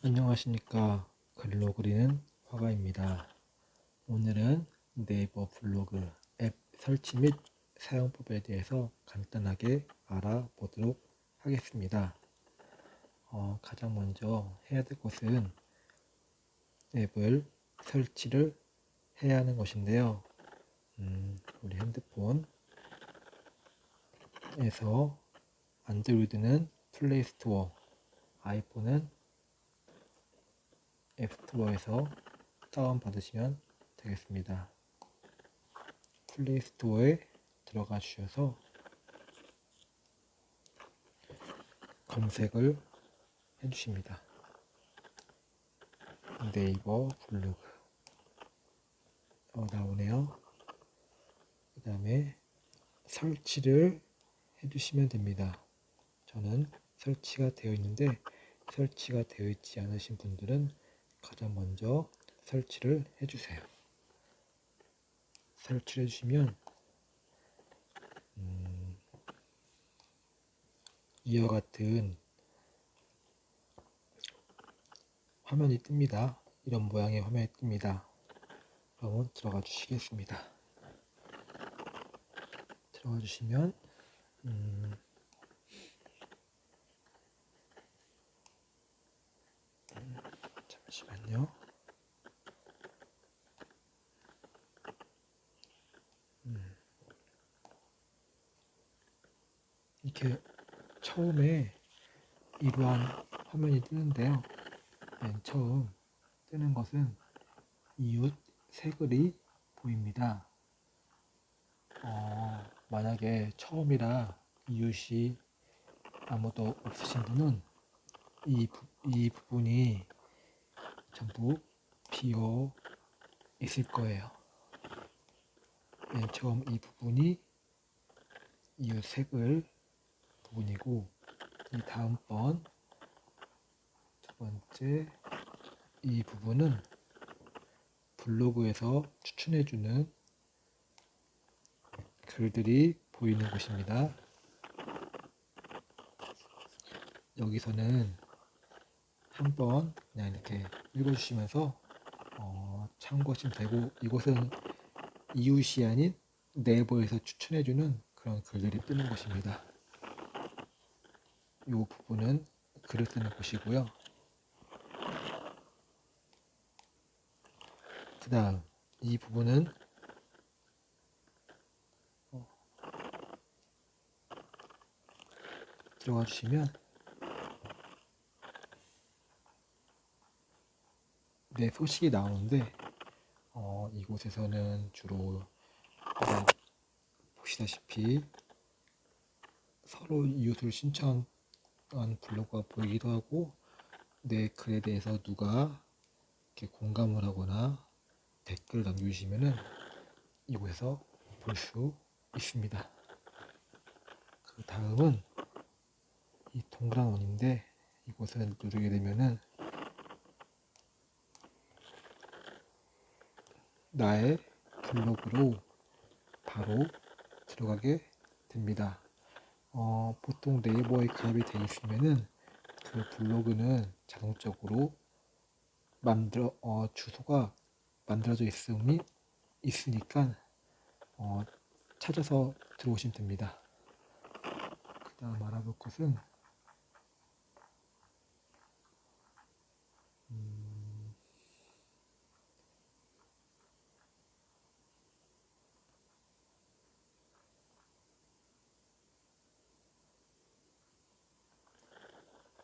안녕하십니까 글로 그리는 화가입니다. 오늘은 네이버 블로그 앱 설치 및 사용법에 대해서 간단하게 알아보도록 하겠습니다. 어, 가장 먼저 해야 될 것은 앱을 설치를 해야 하는 것인데요. 음, 우리 핸드폰에서 안드로이드는 플레이스토어, 아이폰은 앱스토어에서 다운받으시면 되겠습니다. 플레이스토어에 들어가 주셔서 검색을 해주십니다. 네이버 블로그 어, 나오네요. 그 다음에 설치를 해주시면 됩니다. 저는 설치가 되어 있는데 설치가 되어 있지 않으신 분들은 가장 먼저 설치를 해주세요. 설치를 해주시면 음, 이와 같은 화면이 뜹니다. 이런 모양의 화면이 뜹니다. 그러면 들어가 주시겠습니다. 들어가 주시면 음, 잠시만요. 음. 이렇게 처음에 이러한 화면이 뜨는데요. 맨 처음 뜨는 것은 이웃 새 글이 보입니다. 어, 만약에 처음이라 이웃이 아무도 없으신 분은 이, 부, 이 부분이 전부 비어 있을 거예요. 맨 처음 이 부분이 이웃 색을 부분이고 이 다음번 두 번째 이 부분은 블로그에서 추천해주는 글들이 보이는 곳입니다. 여기서는 한번 그냥 이렇게 읽어주시면서 어, 참고하시면 되고 이곳은 이웃이 아닌 네이버에서 추천해주는 그런 글들이 뜨는 곳입니다. 이 부분은 글을 쓰는 곳이고요. 그 다음 이 부분은 어, 들어가 주시면 네, 소식이 나오는데 어, 이곳에서는 주로 어, 보시다시피 서로 이웃을 신청한 블로그가 보이기도 하고 내 글에 대해서 누가 이렇게 공감을 하거나 댓글 남겨주시면은 이곳에서 볼 수 있습니다. 그 다음은 이 동그란 원인데 이곳을 누르게 되면은 나의 블로그로 바로 들어가게 됩니다. 어, 보통 네이버에 가입이 되어 있으면은 그 블로그는 자동적으로 만들어 어, 주소가 만들어져 있음이 있으니까 어, 찾아서 들어오시면 됩니다. 그 다음 알아볼 것은 음,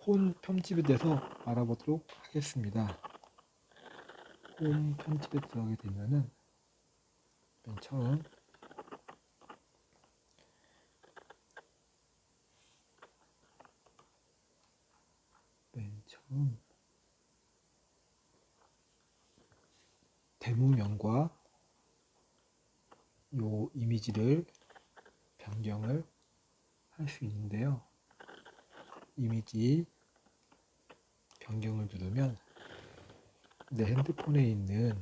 혼 편집에 대해서 알아보도록 하겠습니다. 홈 편집에 들어가게 되면은 맨 처음 맨 처음 대문명과 요 이미지를 변경을 할 수 있는데요. 이미지 변경을 누르면 내 핸드폰에 있는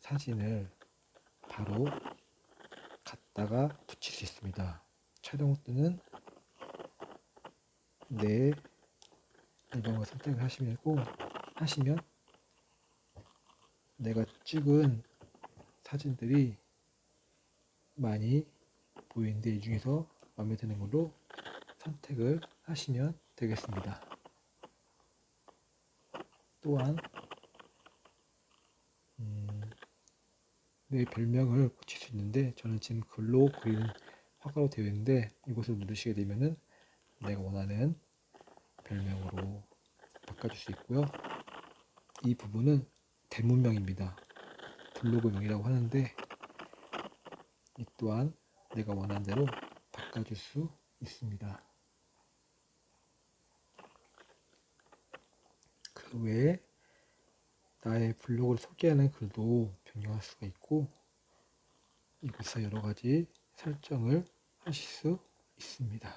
사진을 바로 갖다가 붙일 수 있습니다. 촬영 때는 내 앨범을 선택을 하시면 되고 하시면 내가 찍은 사진들이 많이 보이는데 이 중에서 마음에 드는 걸로 선택을 하시면 되겠습니다. 또한 음, 내 별명을 고칠 수 있는데 저는 지금 글로 그리는 화가로 되어 있는데 이곳을 누르시게 되면은 내가 원하는 별명으로 바꿔줄 수 있고요. 이 부분은 대문명입니다. 블로그명이라고 하는데 이 또한 내가 원하는 대로 바꿔줄 수 있습니다. 그 외에 나의 블로그를 소개하는 글도 변경할 수가 있고 이곳에서 여러 가지 설정을 하실 수 있습니다.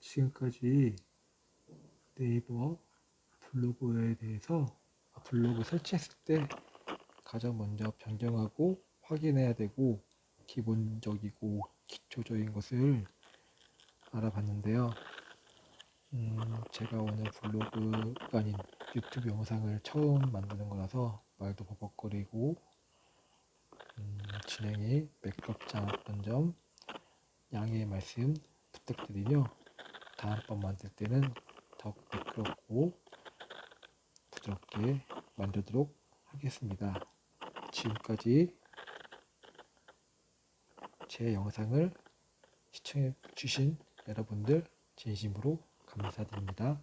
지금까지 네이버 블로그에 대해서 아, 블로그 설치했을 때 가장 먼저 변경하고 확인해야 되고 기본적이고 기초적인 것을 알아봤는데요. 음, 제가 오늘 블로그가 아닌 유튜브 영상을 처음 만드는 거라서 말도 버벅거리고 음, 진행이 매끄럽지 않았던 점 양해의 말씀 부탁드리며 다음번 만들 때는 더욱 매끄럽고 부드럽게 만들도록 하겠습니다. 지금까지 제 영상을 시청해 주신 여러분들 진심으로 감사드립니다.